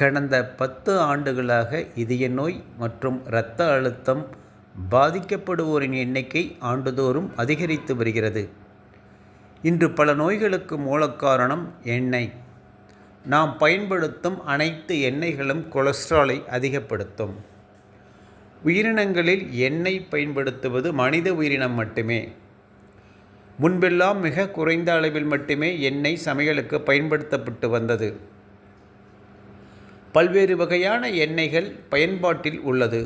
கடந்த பத்து ஆண்டுகளாக இதய நோய் மற்றும் இரத்த அழுத்தம் பாதிக்கப்படுவோரின் எண்ணிக்கை ஆண்டுதோறும் அதிகரித்து வருகிறது. இன்று பல நோய்களுக்கு மூலக்காரணம் எண்ணெய். நாம் பயன்படுத்தும் அனைத்து எண்ணெய்களும் கொலஸ்ட்ராலை அதிகப்படுத்தும். உயிரினங்களில் எண்ணெய் பயன்படுத்துவது மனித உயிரினம் மட்டுமே. முன்பெல்லாம் மிக குறைந்த அளவில் மட்டுமே எண்ணெய் சமையலுக்கு பயன்படுத்தப்பட்டு வந்தது. பல்வேறு வகையான எண்ணெய்கள் பயன்பாட்டில் உள்ளது.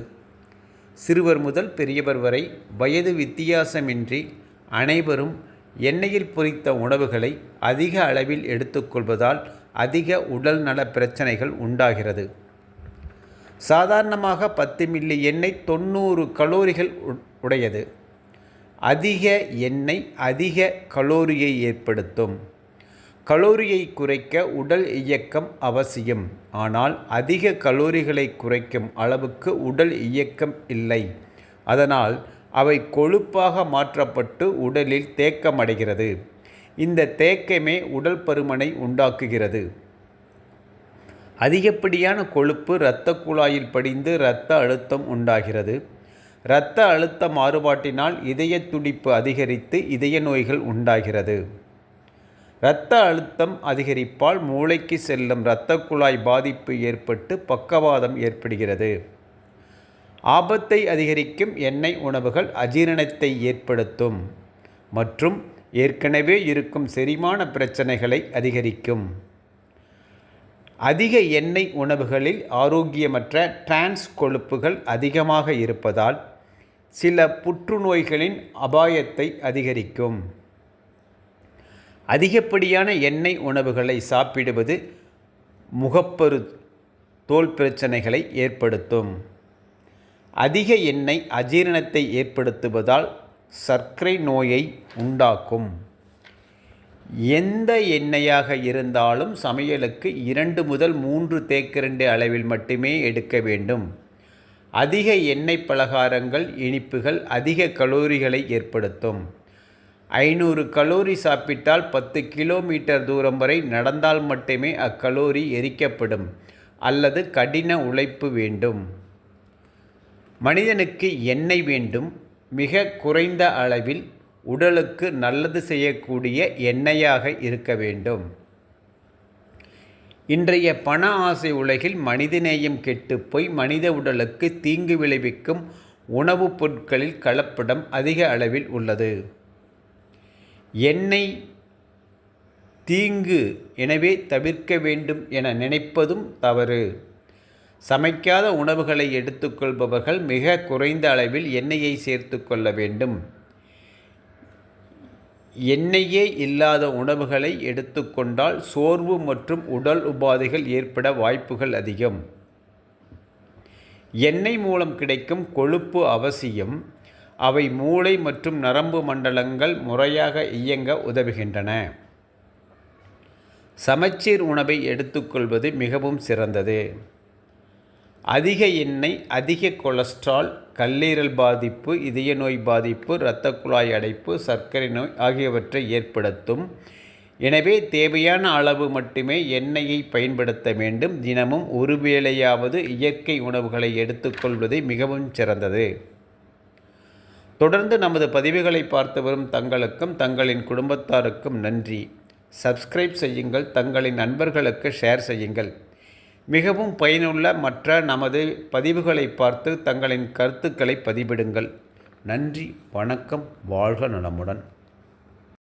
சிறுவர் முதல் பெரியவர் வரை வயது வித்தியாசமின்றி அனைவரும் எண்ணெயில் பொரித்த உணவுகளை அதிக அளவில் எடுத்துக்கொள்வதால் அதிக உடல் நல பிரச்சனைகள் உண்டாகிறது. சாதாரணமாக பத்து மில்லி எண்ணெய் தொண்ணூறு கலோரிகள் உடையது. அதிக எண்ணெய் அதிக கலோரியை ஏற்படுத்தும். கலோரியை குறைக்க உடல் இயக்கம் அவசியம். ஆனால் அதிக கலோரிகளை குறைக்கும் அளவுக்கு உடல் இயக்கம் இல்லை. அதனால் அவை கொழுப்பாக மாற்றப்பட்டு உடலில் தேக்கமடைகிறது. இந்த தேக்கமே உடல் பருமனை உண்டாக்குகிறது. அதிகப்படியான கொழுப்பு இரத்த குழாயில் படிந்து இரத்த அழுத்தம் உண்டாகிறது. இரத்த அழுத்த மாறுபாட்டினால் இதய துடிப்பு அதிகரித்து இதய நோய்கள் உண்டாகிறது. இரத்த அழுத்தம் அதிகரிப்பால் மூளைக்கு செல்லும் இரத்த குழாய் பாதிப்பு ஏற்பட்டு பக்கவாதம் ஏற்படுகிறது. ஆபத்தை அதிகரிக்கும் எண்ணெய் உணவுகள் அஜீரணத்தை ஏற்படுத்தும் மற்றும் ஏற்கனவே இருக்கும் செரிமான பிரச்சனைகளை அதிகரிக்கும். அதிக எண்ணெய் உணவுகளில் ஆரோக்கியமற்ற டிரான்ஸ் கொழுப்புகள் அதிகமாக இருப்பதால் சில புற்றுநோய்களின் அபாயத்தை அதிகரிக்கும். அதிகப்படியான எண்ணெய் உணவுகளை சாப்பிடுவது முகப்பரு தோல் பிரச்சனைகளை ஏற்படுத்தும். அதிக எண்ணெய் அஜீரணத்தை ஏற்படுத்துவதால் சர்க்கரை நோயை உண்டாக்கும். எந்த எண்ணெயாக இருந்தாலும் சமையலுக்கு இரண்டு முதல் மூன்று தேக்கரண்டு அளவில் மட்டுமே எடுக்க வேண்டும். அதிக எண்ணெய் பலகாரங்கள் இனிப்புகள் அதிக கலோரிகளை ஏற்படுத்தும். ஐநூறு கலோரி சாப்பிட்டால் பத்து கிலோமீட்டர் தூரம் வரை நடந்தால் மட்டுமே அக்கலோரி எரிக்கப்படும் அல்லது கடின உழைப்பு வேண்டும். மனிதனுக்கு எண்ணெய் வேண்டும். மிக குறைந்த அளவில் உடலுக்கு நல்லது செய்யக்கூடிய எண்ணெயாக இருக்க வேண்டும். இன்றைய பண ஆசை உலகில் மனிதநேயம் கெட்டுப்போய் மனித உடலுக்கு தீங்கு விளைவிக்கும் உணவுப் பொருட்களில் கலப்படம் அதிக அளவில் உள்ளது. எண்ணெய் தீங்கு எனவே தவிர்க்க வேண்டும் என நினைப்பதும் தவறு. சமைக்காத உணவுகளை எடுத்துக்கொள்பவர்கள் மிக குறைந்த அளவில் எண்ணெயை சேர்த்து கொள்ள வேண்டும். எண்ணெயே இல்லாத உணவுகளை எடுத்துக்கொண்டால் சோர்வு மற்றும் உடல் உபாதைகள் ஏற்பட வாய்ப்புகள் அதிகம். எண்ணெய் மூலம் கிடைக்கும் கொழுப்பு அவசியம். அவை மூளை மற்றும் நரம்பு மண்டலங்கள் முறையாக இயங்க உதவுகின்றன. சமச்சீர் உணவை எடுத்துக்கொள்வது மிகவும் சிறந்தது. அதிக எண்ணெய் அதிக கொலஸ்ட்ரால் கல்லீரல் பாதிப்பு இதய நோய் பாதிப்பு இரத்த குழாய் அடைப்பு சர்க்கரை நோய் ஆகியவற்றை ஏற்படுத்தும். எனவே தேவையான அளவு மட்டுமே எண்ணெயை பயன்படுத்த வேண்டும். தினமும் ஒரு வேளையாவது இயற்கை உணவுகளை எடுத்துக்கொள்வது மிகவும் சிறந்தது. தொடர்ந்து நமது பதிவுகளை பார்த்து வரும் தங்களுக்கும் தங்களின் குடும்பத்தாருக்கும் நன்றி. சப்ஸ்கிரைப் செய்யுங்கள் தங்களின் நண்பர்களுக்கு ஷேர் செய்யுங்கள். மிகவும் பயனுள்ள மற்ற நமது பதிவுகளை பார்த்து தங்களின் கருத்துக்களை பதிவிடுங்கள். நன்றி வணக்கம் வாழ்க நலமுடன்.